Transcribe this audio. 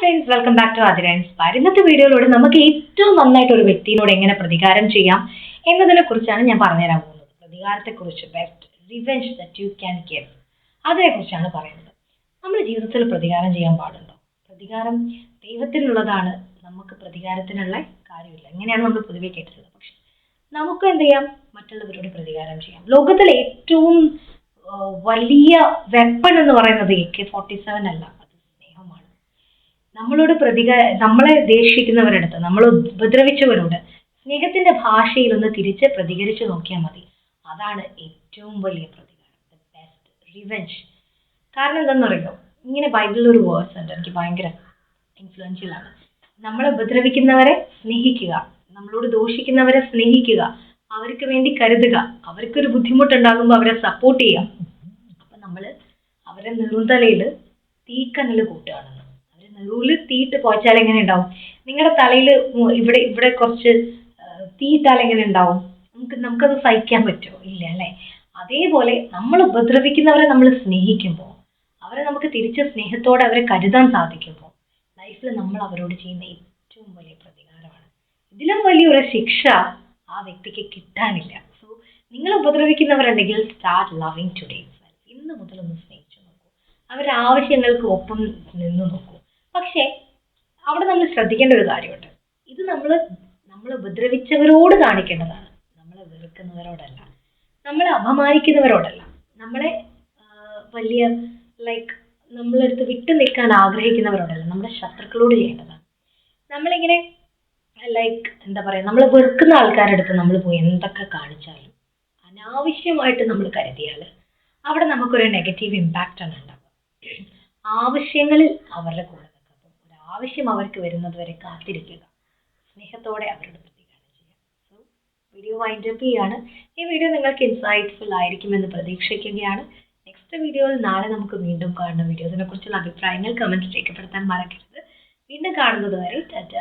Friends welcome back to Athira inspire ഇന്നത്തെ വീഡിയോയിലൂടെ നമുക്ക് ഏറ്റവും നന്നായിട്ട് ഒരു വ്യക്തിയോട് എങ്ങനെ പ്രതികാരം ചെയ്യാം എന്നതിനെ കുറിച്ചാണ് ഞാൻ പറഞ്ഞുതരാൻ പോകുന്നത്. പ്രതികാരത്തെക്കുറിച്ച് best revenge that you can give അതിനെക്കുറിച്ചാണ് പറയുന്നത്. നമ്മൾ ജീവിതത്തിൽ പ്രതികാരം ചെയ്യാൻ പാടുണ്ടോ? പ്രതികാരം ദൈവത്തിനുള്ളതാണ്. നമുക്ക് പ്രതികാരത്തിനുള്ള കാര്യമില്ല. ഇങ്ങനെയാണ് നമ്മൾ പൊതുവെ കേട്ടിട്ടുള്ളത്? പക്ഷെ നമുക്ക് എന്ത് ചെയ്യാം? മറ്റുള്ളവരോട് പ്രതികാരം ചെയ്യാം. ലോകത്തിലെ ഏറ്റവും വലിയ വെപ്പൺ എന്ന് പറയുന്നത് എ കെ ഫോർട്ടി സെവൻ അല്ല. നമ്മളോട് പ്രതിക നമ്മളെ ദേഷിക്കുന്നവരടുത്ത് നമ്മൾ ഉപദ്രവിച്ചവരോട് സ്നേഹത്തിന്റെ ഭാഷയിൽ ഒന്ന് തിരിച്ച് പ്രതികരിച്ചു നോക്കിയാൽ മതി. അതാണ് ഏറ്റവും വലിയ പ്രതികാരം. ബെസ്റ്റ് റിവെഞ്ച് കാരണം എന്താണെന്നറിയോ ഇങ്ങനെ ബൈബിളിൽ ഒരു വേഴ്സ് ഉണ്ട് എനിക്ക് ഭയങ്കര ഇൻഫ്ലുവൻഷ്യൽ ആണ്. നമ്മളെ ഉപദ്രവിക്കുന്നവരെ സ്നേഹിക്കുക നമ്മളോട് ദോഷിക്കുന്നവരെ സ്നേഹിക്കുക അവർക്ക് വേണ്ടി കരുതുക അവർക്കൊരു ബുദ്ധിമുട്ടുണ്ടാകുമ്പോൾ അവരെ സപ്പോർട്ട് ചെയ്യുക. അപ്പൊ നമ്മൾ അവരെ നെറുന്തലയിൽ തീക്കനൽ കൂട്ടുകയാണെന്ന് നെറുവിൽ തീയിട്ട് പോച്ചാൽ എങ്ങനെ ഉണ്ടാവും? നിങ്ങളുടെ തലയിൽ ഇവിടെ ഇവിടെ കുറച്ച് തീയിട്ടാൽ എങ്ങനെ ഉണ്ടാവും? നമുക്ക് നമുക്കത് സഹിക്കാൻ പറ്റുമോ? ഇല്ല അല്ലേ? അതേപോലെ നമ്മൾ ഉപദ്രവിക്കുന്നവരെ നമ്മൾ സ്നേഹിക്കുമ്പോൾ അവരെ നമുക്ക് തിരിച്ച് സ്നേഹത്തോടെ അവരെ കരുതാൻ സാധിക്കുമ്പോൾ ലൈഫിൽ നമ്മൾ അവരോട് ചെയ്യുന്ന ഏറ്റവും വലിയ പ്രതികാരമാണ്. ഇതിലും വലിയൊരു ശിക്ഷ ആ വ്യക്തിക്ക് കിട്ടാനില്ല. സോ നിങ്ങൾ ഉപദ്രവിക്കുന്നവരുണ്ടെങ്കിൽ സ്റ്റാർട്ട് ലവിങ് ടുഡേ ഇന്ന് മുതൽ ഒന്ന് സ്നേഹിച്ചു നോക്കൂ. അവരുടെ ആവശ്യങ്ങൾക്ക് ഒപ്പം നിന്ന് നോക്കൂ. പക്ഷേ അവിടെ നമ്മൾ ശ്രദ്ധിക്കേണ്ട ഒരു കാര്യമുണ്ട്. ഇത് നമ്മൾ നമ്മൾ ഉപദ്രവിച്ചവരോട് കാണിക്കേണ്ടതാണ്. നമ്മളെ വെറുക്കുന്നവരോടല്ല. നമ്മളെ അപമാനിക്കുന്നവരോടല്ല. നമ്മളെ വലിയ ലൈക്ക് നമ്മളെടുത്ത് വിട്ടു നിൽക്കാൻ ആഗ്രഹിക്കുന്നവരോടല്ല. നമ്മുടെ ശത്രുക്കളോട് ചെയ്യേണ്ടതാണ്. നമ്മളിങ്ങനെ ലൈക്ക് എന്താ പറയുക നമ്മൾ വെറുക്കുന്ന ആൾക്കാരുടെ അടുത്ത് നമ്മൾ പോയി എന്തൊക്കെ കാണിച്ചാലും അനാവശ്യമായിട്ട് നമ്മൾ കരുതിയാൽ അവിടെ നമുക്കൊരു നെഗറ്റീവ് ഇമ്പാക്റ്റ് ആണ് ഉണ്ടാവുക. ആവശ്യങ്ങളിൽ അവരുടെ കൂടെ ആവശ്യം അവർക്ക് വരുന്നത് വരെ കാത്തിരിക്കുക. സ്നേഹത്തോടെ അവരോട് പ്രതികാരം ചെയ്യുക. സോ വീഡിയോ വൈൻഡ് അപ്പ് ചെയ്യാണ് ഈ വീഡിയോ നിങ്ങൾക്ക് ഇൻസൈറ്റ്ഫുൾ ആയിരിക്കുമെന്ന് പ്രതീക്ഷിക്കുകയാണ്. നെക്സ്റ്റ് വീഡിയോയിൽ നാളെ നമുക്ക് വീണ്ടും കാണുന്ന വീഡിയോസിനെ കുറിച്ചുള്ള അഭിപ്രായങ്ങൾ കമന്റ് രേഖപ്പെടുത്താൻ മറക്കരുത്. വീണ്ടും കാണുന്നത് വരെ ടാറ്റ.